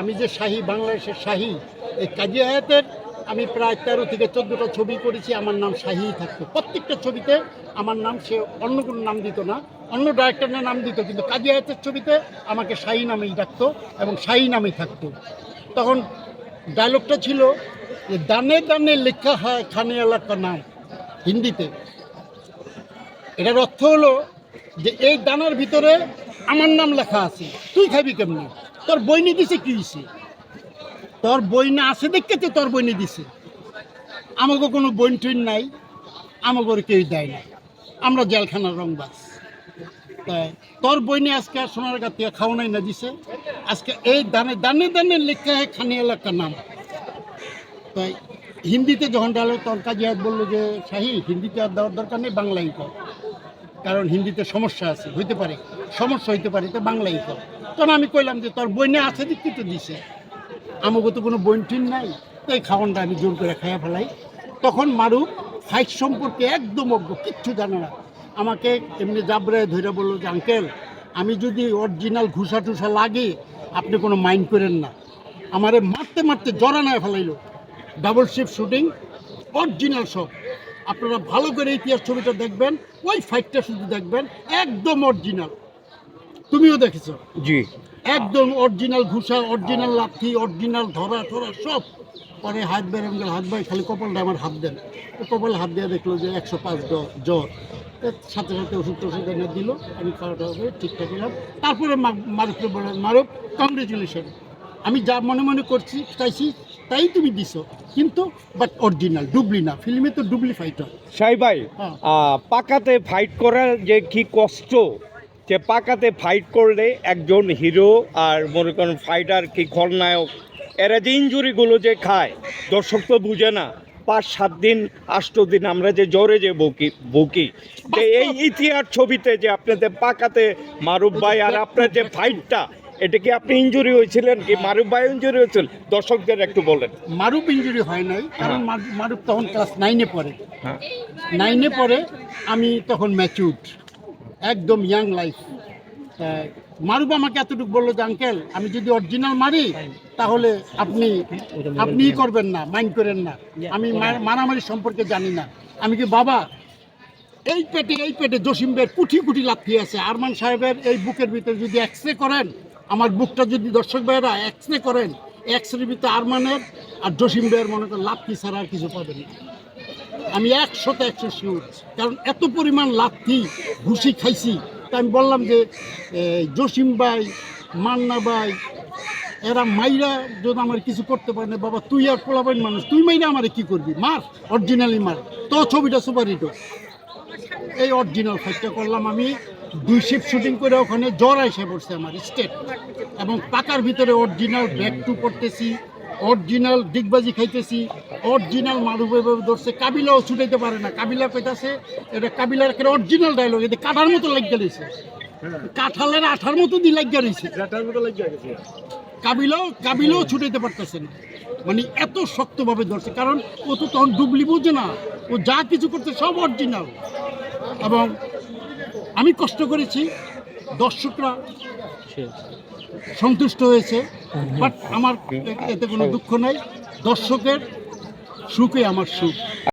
আমি যে শাহী, বাংলাদেশের শাহী, এই কাজী হায়াতের আমি প্রায় তেরো থেকে চোদ্দোটা ছবি করেছি, আমার নাম শাহী থাকতো। প্রত্যেকটা ছবিতে আমার নাম, সে অন্য কোনো নাম দিত না, অন্য ডাইরেক্টরের নাম দিত, কিন্তু কাজী হায়াতের ছবিতে আমাকে শাহী নামেই ডাকতো এবং শাহী নামেই থাকতো। তখন ডায়লগটা ছিল যে দানে দানে লেখা হয় খানে এলাকা নাম, হিন্দিতে। এটার অর্থ হলো যে এই দানার ভিতরে আমার নাম লেখা আছে, তুই খাবি কেমনি? তোর বইনি দিছে কি হয়েছে তোর বইনা আছে দেখতে তো তোর বইনি দিছে। আমাকে কোনো বইন টইন নাই আমাকে কেউ দেয় না আমরা জেলখানার তাই তোর বইনে আজকে সোনার গাতিয়া খাও নাই না দিছে। আজকে এই দানে দানে দানে লেখা হয় খানি এলাকার নাম। তাই হিন্দিতে যখন ডালো তখন কাজিয়াত বলল যে, শাহি, হিন্দিতে আর দেওয়ার দরকার নেই বাংলাই কর। কারণ হিন্দিতে সমস্যা আছে, হইতে পারে। সমস্যা হইতে পারে তো বাংলাই কর তখন আমি কইলাম যে, তোর বইনে আছে দেখি তো দিছে? আমাকে তো কোনো বইন টিন নাই তো এই খাওয়ানটা আমি জোর করে খাইয়া ফেলাই। তখন মারুফ ফাইট সম্পর্কে একদম অজ্ঞ, কিচ্ছু জানে না। আমাকে এমনি জাবরায় ধরে বলল যে, আঙ্কেল, আমি যদি অরিজিনাল ঘুষা টুসা লাগে, আপনি কোনো মাইন্ড করেন না। আমারে মারতে মারতে জড়ানায় ফেলাইলো। ডাবল শিফট শুটিং, অরিজিনাল সব। আপনারা ভালো করে ইতিহাস ছবিটা দেখবেন, ওই ফাইটটা শুধু দেখবেন, একদম অরিজিনাল। তুমিও দেখেছ? জি। একদম অরিজিনাল ঘুষা অরিজিনাল লাঠি অরিজিনাল ধরা ধরা সব। পরে হাত বের গেল হাত ভাই খালি কপালটা আমার হাত দেন কপালে হাত দিয়ে দেখল যে একশো পাঁচ জ্বর সাথে সাথে ওষুধ টষুধ এনে দিল আমি খাওয়া দাওয়া করে ঠিকঠাক এলাম তারপরে মারুফকে বললাম মারুফ কংগ্রেচুলেশন আমি যা মনে মনে করছি চাইছি তাই তুমি দিছো। কিন্তু বাট অরিজিনাল ডুবলি না। ফিল্মে তো ডুবলি ফাইট হয়। সাই ভাই হ্যাঁ। পাকাতে ফাইট করার যে কি কষ্ট যে পাকাতে ফাইট করলে একজন হিরো আর মনে করেন ফাইটার কি খলনায়ক এরা যে ইঞ্জুরিগুলো যে খায় দর্শক তো বুঝে না। পাঁচ সাত দিন আষ্ট দিন আমরা যে জ্বরে যে বকি বকি যে এই ইতিহাস ছবিতে যে আপনাদের পাকাতে মারুফ ভাই আর আপনার যে ফাইটটা এটা কি আপনি ইঞ্জুরি হয়েছিলেন কি মারুফ ভাই ইঞ্জুরি হয়েছিল? দর্শকদের একটু বলেন। মারুফ ইঞ্জুরি হয় নাই কারণ মারুফ- মারুফ তখন ক্লাস নাইনে পড়ে। হ্যাঁ। নাইনে পরে আমি তখন ম্যাচিউড একদম ইয়াং লাইফ মারুব আমাকে এতটুকু বলল যে, আঙ্কেল, আমি যদি অরিজিনাল মারি, তাহলে আপনি আপনি করবেন না মাইন্ড করেন না। আমি মারামারি সম্পর্কে জানি না। আমি কি বাবা? এই পেটে এই পেটে জসিমবের কুঠি কুঠি লাথি আছে? আরমান সাহেবের এই বুকের ভিতরে যদি এক্স রে করেন, আমার বুকটা যদি দর্শক ভাইয়েরা এক্স রে করেন এক্স রে ভিতরে আরমানের আর জসিম ভাইয়ের মনে করেন লাথি ছাড়া আর কিছু পাবেন না। আমি একশোতে একশো শিওর। কারণ এত পরিমাণ লাথি ঘুষি খাইছি। তা আমি বললাম যে জসিম ভাই, মান্না ভাই, এরা মাইরা যদি আমার কিছু করতে পারে না, বাবা, তুই আর পোলাবাইন মানুষ, তুই মাইরা আমারে কি করবি? মার অরিজিনালি মার। তো ছবিটা সুপার হিট এই অরিজিনাল ফাইটটা করলাম আমি। দুই শিফট শুটিং করে ওখানে জ্বর এসে পড়ছে আমার স্টেট এবং পাকার ভিতরে অরিজিনাল ব্যাক টু করতেছি অরিজিনাল ডিগবাজি খাইতেছি। অরিজিনাল মারুফ এভাবে ধরছে কাবিলাও ছুটাইতে পারে না। কাবিলা কইতাছে এটা কাবিলার একটা অরিজিনাল ডায়লগ এটা কাঠার মতো লাগিয়ে রয়েছে কাঁঠালের আঠার মতো দিয়ে লাগিয়ে রয়েছে কাবিলাও কাবিলাও ছুটাইতে পারতেছে না। মানে এত শক্তভাবে ধরছে কারণ ও তো তখন ডুবলি বোঝে না। ও যা কিছু করছে সব অরিজিনাল এবং আমি কষ্ট করেছি দর্শকরা সন্তুষ্ট হয়েছে বাট আমার এতে কোনো দুঃখ নাই। দর্শকের সুখে আমার সুখ।